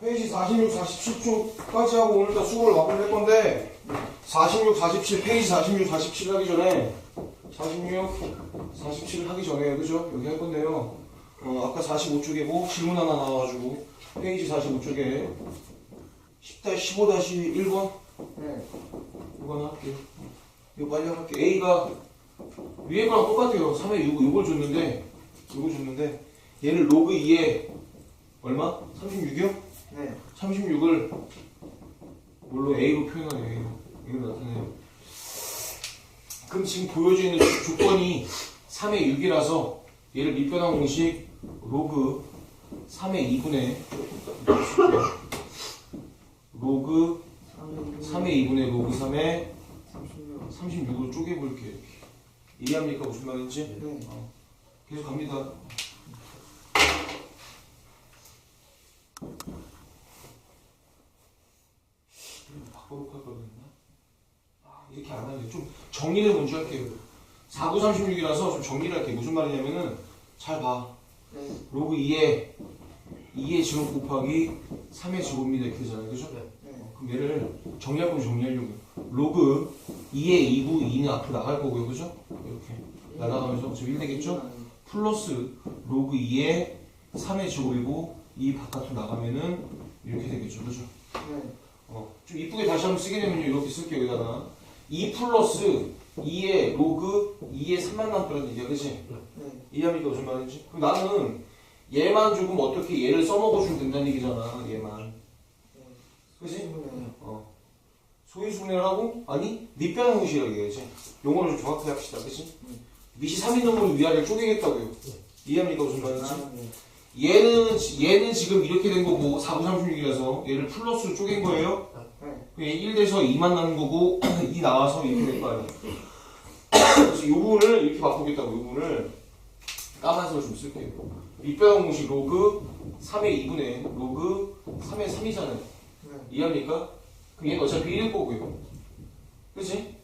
페이지 46, 47쪽까지 하고 오늘 다 수업을 마무리 할 건데 46, 47, 페이지 46, 47 하기 전에 46, 47 하기 전에 그죠? 여기 할 건데요. 어, 아까 45쪽에 뭐 질문 하나 나와가지고 페이지 45쪽에 10-15-1번 네. 이거 하나 할게요. 이거 빨리 할게요. A가 위에 거랑 똑같아요. 3에 6, 이걸 줬는데 이걸 줬는데 얘를 로그 2에 얼마? 36이요? 네. 36을 뭘로 A로 표현하네요. A로. A로 나타내요. 그럼 지금 조- 조건이 3의 6이라서 얘를 밑변환 공식 로그 3의 2분의 로그 3의 2분의 로그 3의 36. 36을 쪼개볼게요. 이해합니까? 무슨 말인지? 네. 어. 계속 갑니다. 바꿔놓고 할 거였나? 아, 이렇게 안 하네. 좀 정리를 먼저 할게요. 4936이라서 좀 정리를 할게요. 무슨 말이냐면은 잘 봐. 네. 로그 2에 2의 제곱 곱하기 3의 제곱입니다. 이렇게 되잖아요. 그죠? 네. 그럼 얘를 정리할 거면 정리하려고요. 로그 2의 2부 2는 앞으로 나갈 거고요. 그죠? 이렇게. 날아가면서 지금 1 되겠죠? 플러스 로그 2의 3의 제곱이고 2 바깥으로 나가면은 이렇게 되겠죠. 그죠? 네. 어, 좀 이쁘게 다시 한번 쓰게 되면 이렇게 쓸게요. 여기다가 2 플러스 2의 로그 2의 3만 남더라는 얘기야. 그치? 네. 이해합니까? 무슨 말인지? 그럼 나는 얘만 조금 어떻게 얘를 써먹어주면 된다는 얘기잖아. 얘만. 그치? 네. 어. 소인수분해를 하고 아니 밑변 공식이라고 얘기하지 용어를 좀 정확하게 합시다 그치? 밑이 3인 놈을 위아래를 쪼개겠다고요 이해합니까 무슨 말인지? 아, 네. 얘는 지- 얘는 지금 이렇게 된 거고 4936이라서 얘를 플러스로 쪼갠 거예요 네. 1 돼서 2만 나는 거고 2 나와서 이렇게 될거 아니에요 그래서 이 부분을 이렇게 바꾸겠다고 이 부분을 까만색으로 좀 쓸게요 밑변 공식 로그 3의 2분의 로그 3의 3이잖아요 네. 이해합니까? 그럼 얘는 어차피 1일 거고요. 그치?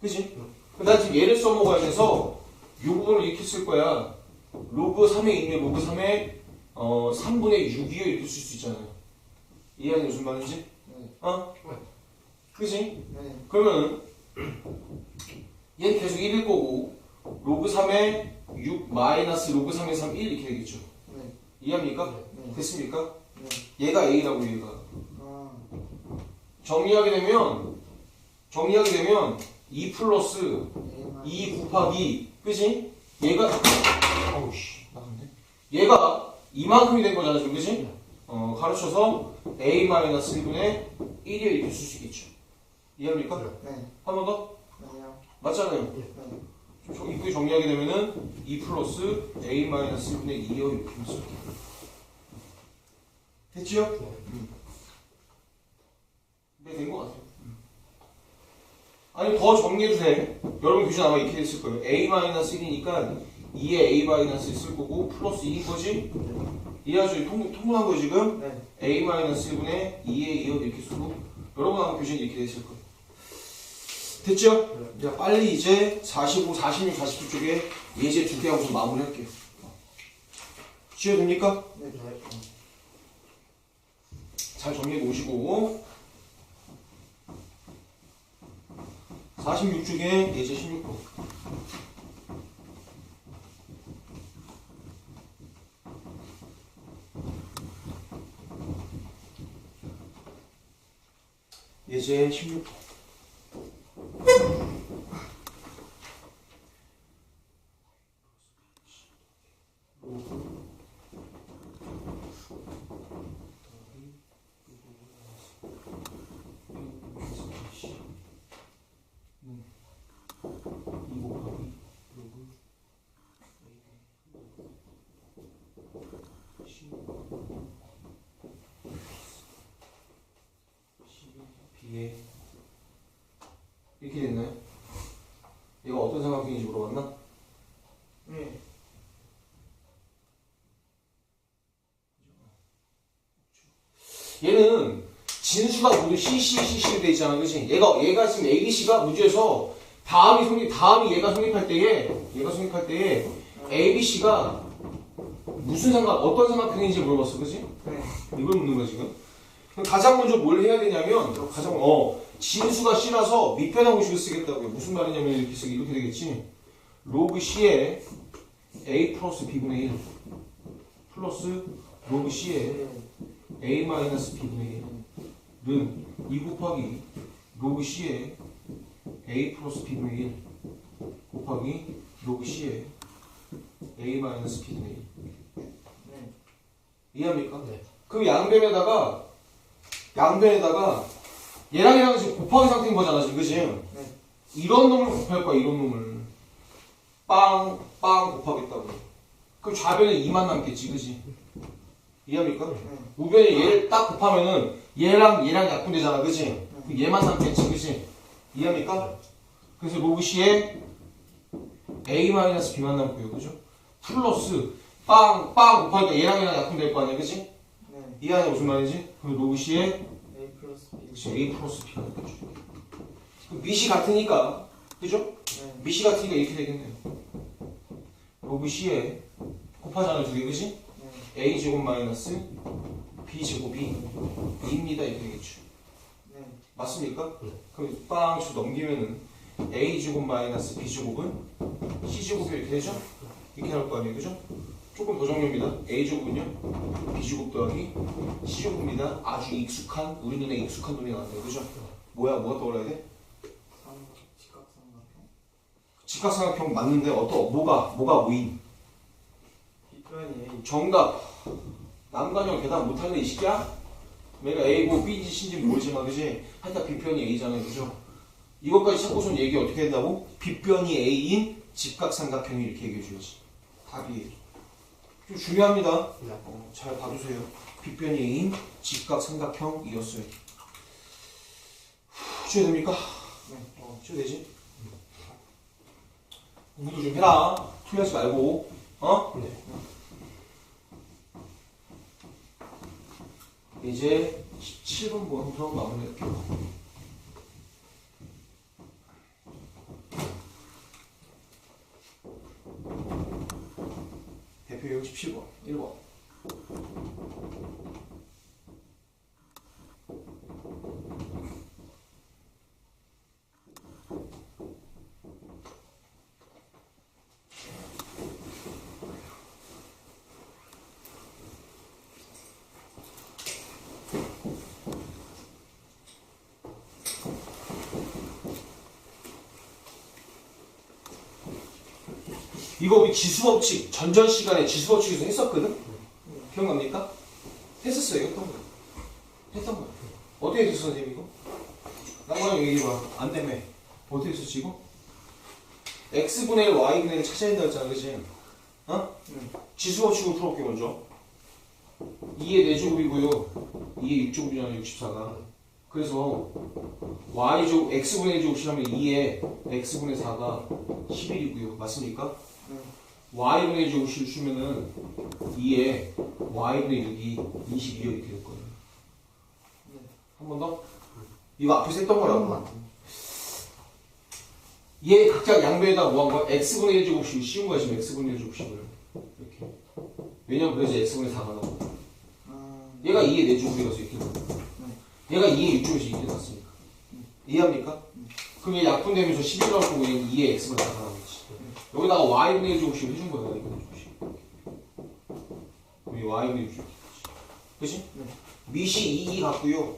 그치? 그럼 난 지금 얘를 써먹어야 돼서 이 부분을 이렇게 쓸 거야. 로그 3에 있는 로그 3에 어, 3분의 6이요 이렇게 쓸 수 있잖아요. 이해하니 무슨 말인지? 네. 어? 그치? 네. 그러면 얘는 계속 1일 거고 로그 3에 6 마이너스 로그 3에 3 1 이렇게 되겠죠. 네. 이해합니까? 네. 됐습니까? 네. 얘가 A라고 얘가. 아. 정리하게 되면 정리하게 되면 2 플러스 A만. 2 곱하기 그지? 얘가 어우씨 나갔네 얘가 이만큼이 된 거잖아 지금 그지? 어 가르쳐서 a 마이너스 1분의 1이 이렇게 쓸 수 있겠죠 이해합니까? 네. 한 번 더? 아니요. 맞잖아요 네. 좀 정- 이쁘게 정리하게 되면은 2 플러스 a 마이너스 1분의 2요 이렇게 쓸게요 됐지요? 음. 네, 된것 같아요. 아니, 더 정리해도 돼. 여러분 교재 아마 이렇게 했을 거예요. A-1이니까 2에 A-1 쓸 거고, 플러스 2인 거지? 이해하죠? 통, 통분한 거 지금? 네. A-1분의 2에 2여 이렇게 쓰고, 여러분 아마 교재는 이렇게 됐을 거예요. 됐죠? 자, 빨리 이제 45, 46, 47 쪽에 예제 두 개 하고 좀 마무리 할게요. 지어됩니까? 네. 잘 정리해 놓으시고 46쪽에 예제 16번 vigésimo 예제 16번 비에 이렇게 됐나요? 얘가 어떤 삼각형인지 물어봤나? 네. 얘는 진수가 모두 CC, CC로 돼 있잖아, 그치? 얘가, 얘가 지금 ABC가 문제에서 다음이 성립, 다음이 얘가 성립할 때에, 얘가 성립할 때에 ABC가 무슨 삼각, 어떤 삼각형인지 물어봤어, 그치? 네. 이걸 묻는 거야 지금. 가장 먼저 뭘 해야 되냐면 가장 어 진수가 C라서 밑변 공식을 쓰겠다고요. 무슨 말이냐면 이렇게 쓰기 이렇게 되겠지. 로그 C에 A 플러스 B분의 1 플러스 로그 C에 A 마이너스 B분의 1은 2 곱하기 로그 C에 A 플러스 B분의 1 곱하기 로그 C에 A 마이너스 B분의 1 네. 이해합니까? 네. 그럼 양변에다가 양변에다가 얘랑 얘랑 지금 곱하기 상태인 거잖아 지금 그지? 네. 이런 놈을 곱할 거야 이런 놈을 빵 빵 곱하겠다고 그럼 좌변에 2만 남겠지 그지? 이해합니까? 네. 우변에 얘를 딱 곱하면은 얘랑 얘랑 약분되잖아 그지? 그럼 얘만 남겠지 그지? 이해합니까? 그래서 로그 C에 A-B만 남고요 그죠? 플러스 빵 빵 곱하니까 얘랑 얘랑 약분될 거 아니야 그지? 네. 이해하냐 무슨 말이지? 그럼 로그 C에 A 플러스 B. 그치, A 플러스 B가 되겠죠. 그럼 밑이 같으니까, 그죠? 네. 밑이 같으니까 이렇게 되겠네요. 로그 C에 곱하잖아요, 두 개, 그지? 네. A 제곱 마이너스 B 제곱이 2입니다, 이렇게 되겠죠. 네. 맞습니까? 네. 그럼 빵쳐 넘기면은 A 제곱 마이너스 B 제곱은 C 제곱이 이렇게 되죠? 이렇게 나올 거 아니에요, 그죠? 조금 더 정리합니다. A 제곱은요, B 제곱 더하기 C 제곱입니다. 아주 익숙한, 우리 눈에 익숙한 놈이 나왔네요, 그죠? 뭐야, 뭐가 떠올라야 돼? 삼 직각삼각형. 직각삼각형 맞는데 어떤 뭐가 뭐가 무인? 정답. 남관형 계산 못하는 이 시기야? 내가 A고 B인지 C인지 모르지만 그지? 하여튼 B편이 A잖아요, 그죠? 이것까지 찾고선 얘기 어떻게 된다고? B편이 A인 직각삼각형이 이렇게 얘기해 줘야지. 답이 좀 중요합니다. 네. 어, 잘 봐주세요. B편이 A인 직각 삼각형이었어요. 쉬어야 됩니까? 네. 어, 쉬어야 되지? 공부도 좀 해라. 틀리지 말고. 어? 네. 이제 17번 부터 마무리할게요. 대표용 17번, 1번. 이거 우리 지수법칙 전전 시간에 지수법칙에서 했었거든? 기억납니까? 했었어요, 했던 거. 했던 거. 어떻게 했었어, 선생님 이거? 나랑 얘기해봐. 안 되매. 어떻게 했었지 이거? x분의 1, y분의 1 찾아야 된다 했잖아, 그치? 어? 네. 지수법칙으로 풀어볼게 먼저. 2의 4제곱이고요. 2의 6제곱이잖아, 64가. 그래서 y제곱, x분의 1 제곱 칠하면 2의 x분의 4가 11이고요. 맞습니까? 네. y분의 1 제곱을 주면은 2에 y분의 6이 22 이렇게 될 거예요. 네. 한번 더? 이거 앞에서 했던 거라고. 얘 각각 양변에다 뭐 한 거야? x분의 1 제곱씩 씌운 거야 지금 x분의 1 제곱씩을 이렇게. 왜냐면 그래서 x분의 4가 나와. 아. 얘가 2의 4제곱이라서 이렇게 나와. 얘가 2의 6제곱이 이렇게 나왔으니까. 이해합니까? 그럼 얘 약분되면서 11 나올 거고 얘는 2의 x분의 4가 나오겠지. 여기다가 y분의 1 제곱씩 해준 거야 y분의 1 제곱씩. 그럼 이 y분의 1 제곱씩. 그치? 네. 밑이 2, 2 같고요.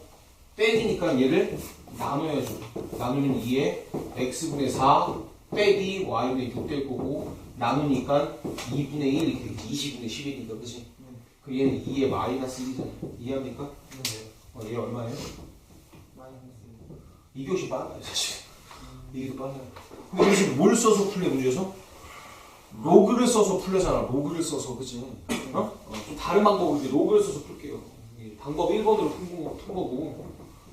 빼기니까 얘를 나눠야죠. 나누면 2에 x분의 4 빼기 y분의 6 될 거고 나누니까 2분의 1 이렇게 되겠지. 20분의 11이니까 그치? 그 얘는 2의 마이너스 1이잖아요. 이해합니까? 네. 어, 얘 얼마예요? 마이너스. 2교시 빨라요 사실. 이게 더 빨라요. 근데 여기서 뭘 써서 풀래 문제에서? 로그를 써서 풀려잖아. 로그를 써서 그치? 어? 어, 좀 다른 방법으로 이제 로그를 써서 풀게요. 이 방법 1번으로 푼, 거, 푼 거고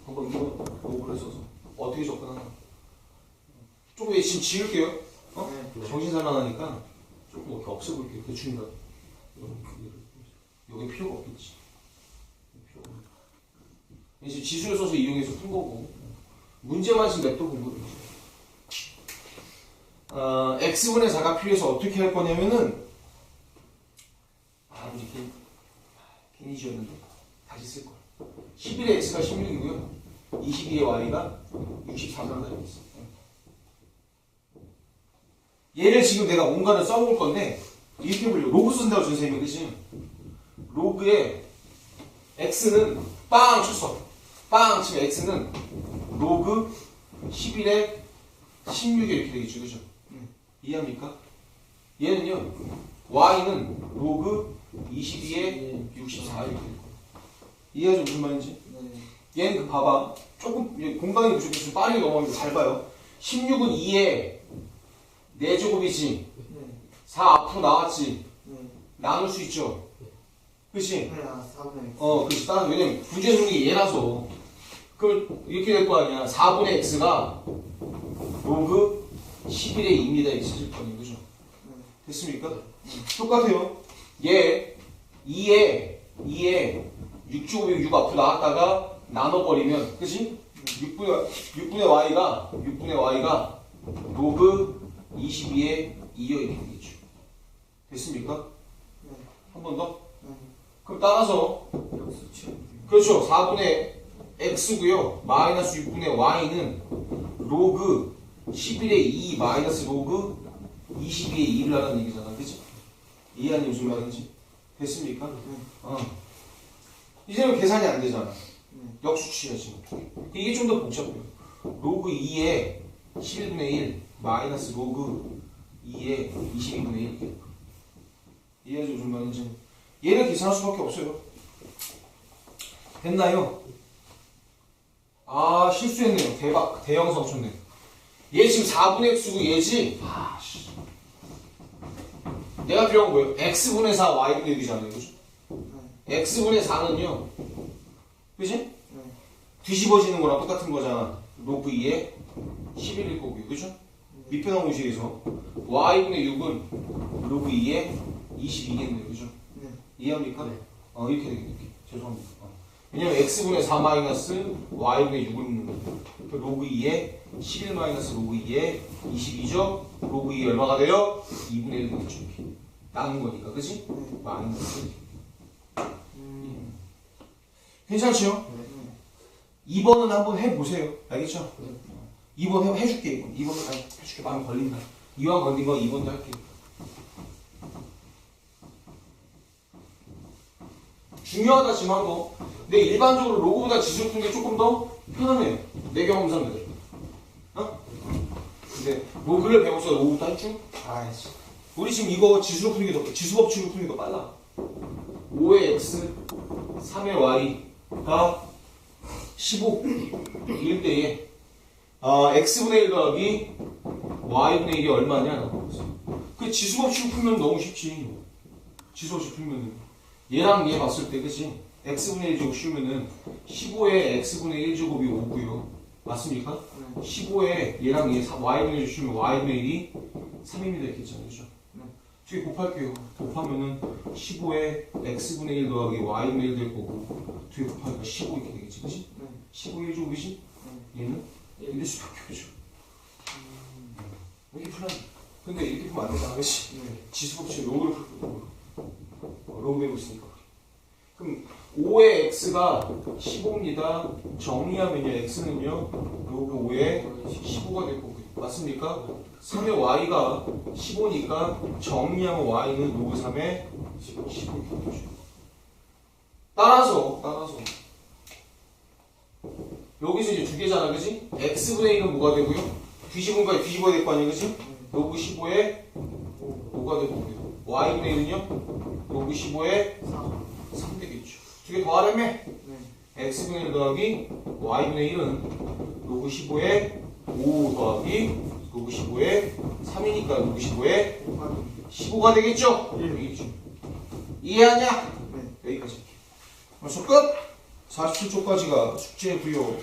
방법 2번 로그를 써서 어떻게 접근하나 조금 얘 지금 지울게요. 어? 네. 정신살만하니까 조금 이렇게 없애볼게요. 대충이라도 여기 필요가 없겠지. 필요가. 이제 지수를 써서 이용해서 푼 거고 문제만 지금 냅둬 본 거예요. 어, x분의 4가 필요해서 어떻게 할 거냐면은 아 괜- 괜히 지었는데 다시 쓸 거야. 11의 x가 16이고요. 22의 y가 63으로 되어 있어. 얘를 지금 내가 뭔가를 써볼 건데 이렇게 보려고 로그 쓴다고 준 쌤이 그지? 로그에 x는 빵 쳤어. 빵 치면 x는 로그 11에 16이 이렇게 되겠죠, 그죠? 이해합니까? 얘는요, y는 로그 22에 64 이렇게 될 거예요. 이해하죠 무슨 말인지? 네. 얘는 그 봐봐. 조금 얘 공간이 부족해서 좀 빨리 넘어가면 잘 봐요. 16은 2에 4제곱이지. 네. 4 앞으로 나왔지. 네. 나눌 수 있죠. 그치? 네. 아, 4분의 어, 그렇지. 따라 왜냐면 주는 게 얘라서. 그럼 이렇게 될 거 아니야. 4분의 x가 로그 11의 2입니다. 이렇게 쓸 거니, 그죠? 됐습니까? 똑같아요. 얘 2에 2에 6제곱이 6 앞으로 나왔다가 나눠버리면, 그지? 6분의, 6분의 y가 6분의 y가 로그 22의 2여 이렇게 되겠죠. 됐습니까? 네. 한번 더. 네. 그럼 따라서. 그렇죠. 4분의 x고요. 마이너스 6분의 y는 로그 11의 2 마이너스 로그 22의 2를 하라는 얘기잖아. 그치? 이해하니 무슨 말인지? 됐습니까? 네. 어. 이제는 계산이 안 되잖아. 네. 역수치야, 지금. 이게 좀 더 복잡해요. 로그 2에 11분의 1 마이너스 로그 2에 22분의 1 이렇게. 이해하지 무슨 말인지? 얘를 계산할 수밖에 없어요. 됐나요? 아 실수했네요. 대박 대형사 없었네. 얘 지금 4분의 x고 얘지? 아 씨. 내가 필요한 건 뭐예요? x분의 4 y분의 6이잖아요. 그죠? 네. x분의 4는요. 그지? 네. 뒤집어지는 거랑 똑같은 거잖아. 로그 2에 11일 거고요. 그죠? 밑변환 공식에서 y분의 6은 로그 2에 22겠네요. 그죠? 네. 이해합니까? 네. 어 이렇게 되겠네. 이렇게. 죄송합니다. 어. 왜냐면 x분의 4 마이너스 y분의 6을 묻는 거예요. 그 로그 2에 11 마이너스 로그 2에 22죠? 로그 2 얼마가 돼요? 2분의 1 되겠죠. 이렇게. 나눈 거니까. 그지? 네. 마이너스. 음. 괜찮죠? 네. 2번은 한번 해보세요. 알겠죠? 네. 2번 해, 해줄게. 2번. 2번 아니, 해줄게. 마음 걸린다. 이왕 걸린 거 2번도 할게. 중요하다 지금 한 거. 근데 일반적으로 로고보다 지수를 푸는 게 조금 더 편하네. 내 경험상 그래. 어? 근데 로그를 배워서 로고부터 할 줄? 아이씨. 우리 지금 이거 지수로 푸는 게 더, 지수 법칙으로 푸는 게 더 빨라. 5의 x, 3의 y가 15, 1대에 아, x분의 1 더하기 y분의 1이 얼마냐? 그 지수 법칙 풀면 너무 쉽지. 지수 법칙 풀면은. 얘랑 얘 봤을 때, 그치? X분의 1제곱 씌우면은 15에 x분의 1제곱이 5고요. 맞습니까? 네. 15에 얘랑 얘 사- y분의 1 씌우면 y분의 1이 3입니다. 이렇게 했잖아요. 그죠? 네. 뒤에 곱할게요. 곱하면은 15에 x분의 1 더하기 y분의 1 될 거고 뒤에 곱하니까 15 이렇게 되겠지. 그치? 네. 15 1제곱이지? 얘는? 이럴 수밖에 없죠. 이렇게 풀면 근데 이렇게 풀면 안 되잖아. 그치? 네. 지수법칙 로그를 풀고 어, 로그 배우고 있으니까 그럼 5의 x가 15입니다 정리하면요 x는요 로그 5에 15가 될 거고요 맞습니까? 3의 y가 15니까 정리하면 y는 로그 3에 15 이렇게 되죠 따라서 따라서 여기서 이제 두 개잖아 그지? x분의 1은 뭐가 되고요? 뒤집은 거에 뒤집어야 될 거 아니야 그지? 로그 15에 5가 되고요. y분의 1은요? 로그 15에 4. 3 되겠죠. 두개 더하려면 네. x분의 1 더하기 y분의 1은 로그 15에 5 더하기 로그 15에 3이니까 로그 15에 15가 되겠죠? 예. 이해하냐? 네. 여기까지. 벌써 끝? 47쪽까지가 숙제 부여.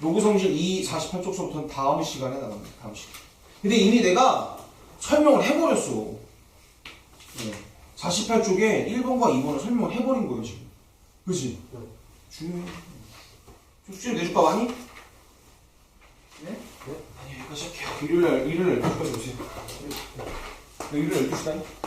로그 성질 2, 48쪽서부터는 다음 시간에 나갑니다. 다음 시간. 근데 이미 내가 설명을 해버렸어. 네. 48쪽에 1번과 2번을 설명을 해버린 거예요, 지금. 그지? 네. 중요해. 숙제 내줄까, 많이? 네? 아니, 여기까지 할게요. 일요일날, 일요일날 12시까지 오세요. 일요일 12시다니? 음.